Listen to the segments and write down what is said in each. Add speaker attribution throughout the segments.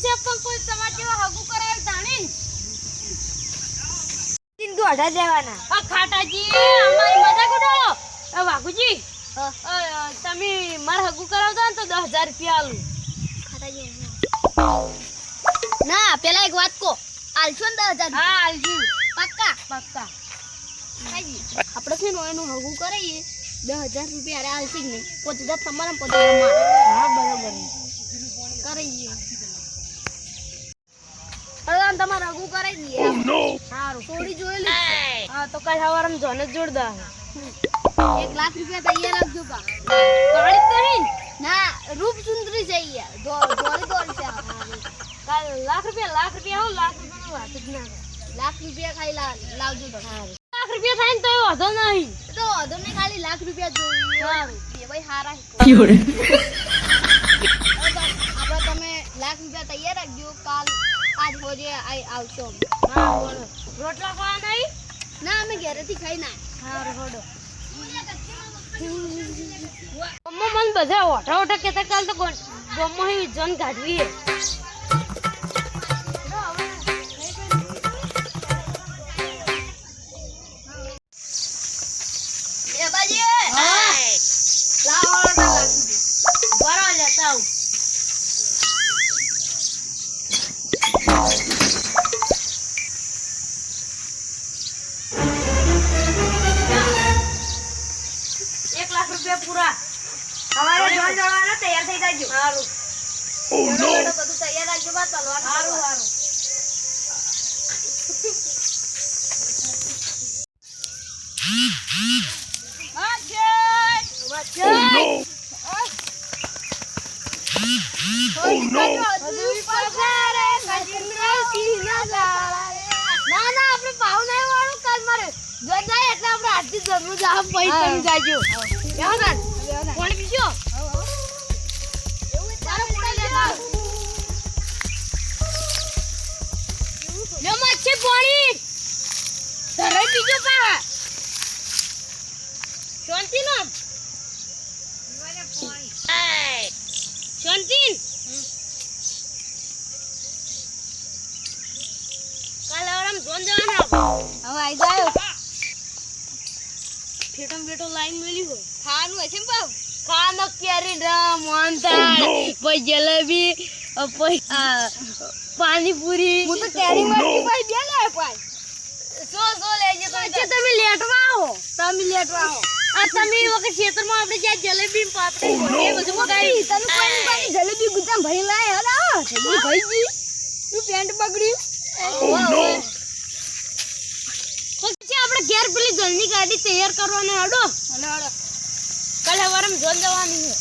Speaker 1: તમારે કેવા હગું કરાવે તાણી
Speaker 2: તીન દોઢા દેવાના
Speaker 1: આ ખાટાજી અમારી મજાક ઉડાડો એ વાઘુજી
Speaker 2: હા.
Speaker 1: અ, અ, તમે મારે હગું કરાવતા તો દસ હજાર રૂપિયા આલું.
Speaker 2: ના પેલા એક વાત કહો. આલશો ને દસ હજાર
Speaker 1: હા આલજુ.
Speaker 2: પક્કા?
Speaker 1: પક્કા.
Speaker 2: આપણે છે ને એનું હગું કરાવીએ દસ હજાર રૂપિયા અરે આલશી જ નહીં. પોચ હજાર તમારા પોતે
Speaker 1: હા બરાબર.
Speaker 2: કરાવીએ હવે તમારે હગું કરાવી દઈએ.
Speaker 1: સારું
Speaker 2: થોડી જોયેલી
Speaker 1: હા તો કાલ સવારમાં જોને જ
Speaker 2: એક લાખ રૂપિયા તૈયાર રાખજો બા.
Speaker 1: ગાડી તો નહીં
Speaker 2: ના? રૂપ સુંદરી છે દોડી દોડી છે
Speaker 1: કાલ લાખ રૂપિયા લાખ રૂપિયા હું લાખ રૂપિયાનું વાત જ ના
Speaker 2: લાખ રૂપિયા ખાઈ લા- લાવજો તમે
Speaker 1: લાખ રૂપિયા થાય ને તો વાંધો નહીં.
Speaker 2: તો વાંધો નહીં ખાલી લાખ રૂપિયા જોઈએ.
Speaker 1: સારું.
Speaker 2: ભાઈ હારા આઈ આવશો.
Speaker 1: હા. રોટલા ખાવા નહીં?
Speaker 2: ના અમે ઘરેથી ખાઈ ના.
Speaker 1: સારું હોડો મમ્મા મને બધા ઓઠા ઓઠા કહેતા કાલ તો ગમો હી જન કાઢવી
Speaker 2: તૈયાર થઈ જાજો.
Speaker 1: સારું
Speaker 2: ઓ નો. બધું તૈયાર રાખજો બા તલવાર
Speaker 1: સારું
Speaker 2: સારું
Speaker 1: સારું
Speaker 2: ના. ના. આપણે ભાવ નહીં વાળું કાલ મારે જો જાય એટલે આપણે આરતી જરૂર જ આમ પૈસા જાજો.
Speaker 1: શાંતિ કાલે આરામ જોન જવાના
Speaker 2: હવે આઈ જાયો
Speaker 1: ફેટમ ફેટો લાઈન મેલી હોય.
Speaker 2: ખાવાનું હશે બાપ
Speaker 1: કાનો કેરી રા મોહનથાળ પછી જલેબી પછી આ, પાણીપુરી.
Speaker 2: હું તો કેરી વાળી ભાઈ બે લે ભાઈ.
Speaker 1: સો સો લેજો તમે
Speaker 2: લેટવા આવો. તમે લેટવા આવો.
Speaker 1: આ તમે વખત ખેતરમાં આપણે જ્યાં જલેબી પાપડી એ બધું મગાવી
Speaker 2: તને કોઈ કોઈ જલેબી ગુદામ ભરી લાય. હલા. જલ્દી ભાઈ તું પેન્ટ બગડ્યું
Speaker 1: પછી આપણે ઘેર પેલી જલ્દી ગાડી તૈયાર કરવાની હડો.
Speaker 2: હલો હલો
Speaker 1: કાલે સવારે જોન જવાની છે.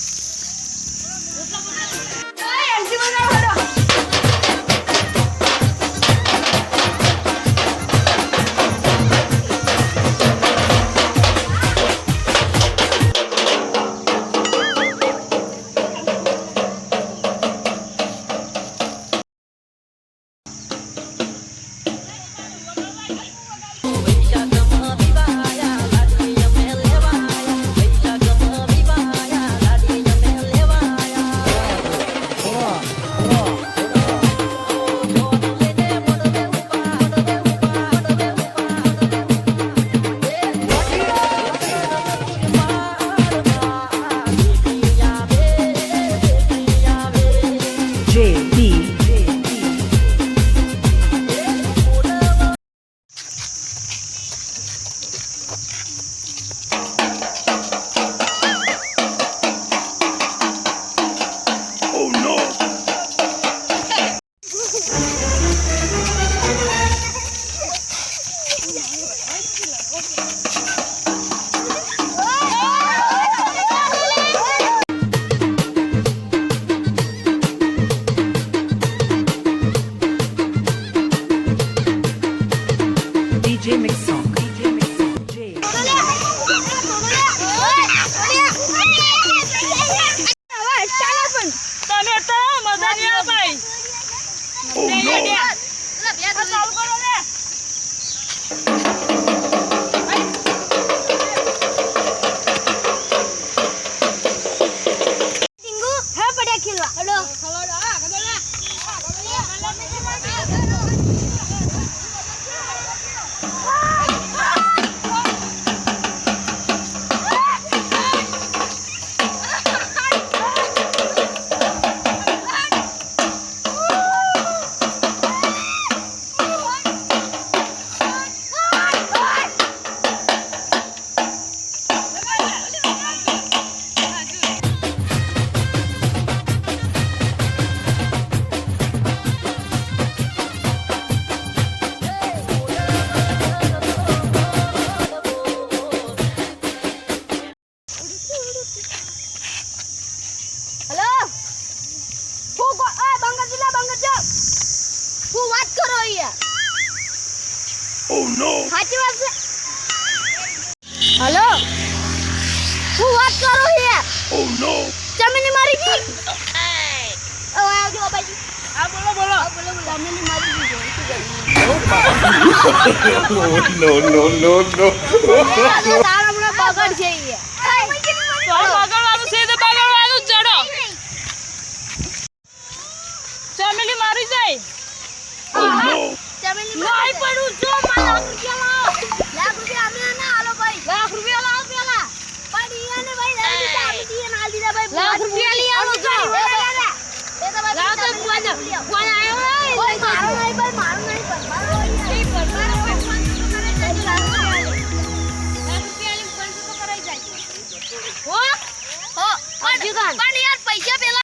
Speaker 2: સાચી વાત છે. હલો? શું વાત કરો ચમેલી મારી ઓ આવજો બાબાજી.
Speaker 1: હા બોલો બોલો.
Speaker 2: બોલો બોલો. ચમેલી મારી ગઈ છે. તારા હમણાં બગડ છે
Speaker 1: તો આ બગાડવાનું છે તો બગાડવાનું જ ચડો ચમેલી મારી જાય.
Speaker 2: ચમેલી
Speaker 1: નહીં પડું જો મને લાખ રૂપિયા લાવો
Speaker 2: લાખ રૂપિયા અમે ના આલો ભાઈ
Speaker 1: લાખ રૂપિયા લાવો પેલા
Speaker 2: પણ ઈયાને ભાઈ લાખ રૂપિયા અમે દીએ ના દીધા ભાઈ
Speaker 1: લાખ રૂપિયા લઈ આવો છો.
Speaker 2: એ તો ભાઈ
Speaker 1: લાવો ફોન આવ્યો હોય
Speaker 2: મારો નહીં ભાઈ મારો નહીં પણ મારો નહીં પૈસા પેલા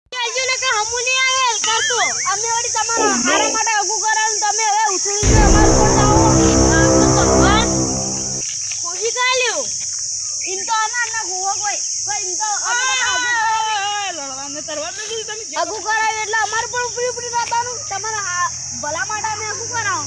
Speaker 1: હમુ નહીં આવે કરતો
Speaker 2: અમે વળી તમારા આરા માટે
Speaker 1: નથી તમે
Speaker 2: એટલે અમારે પણ ઉપરી ઉપરી રહેવાનું. તમારા ભલા માટે અમે અગુ કરાવો.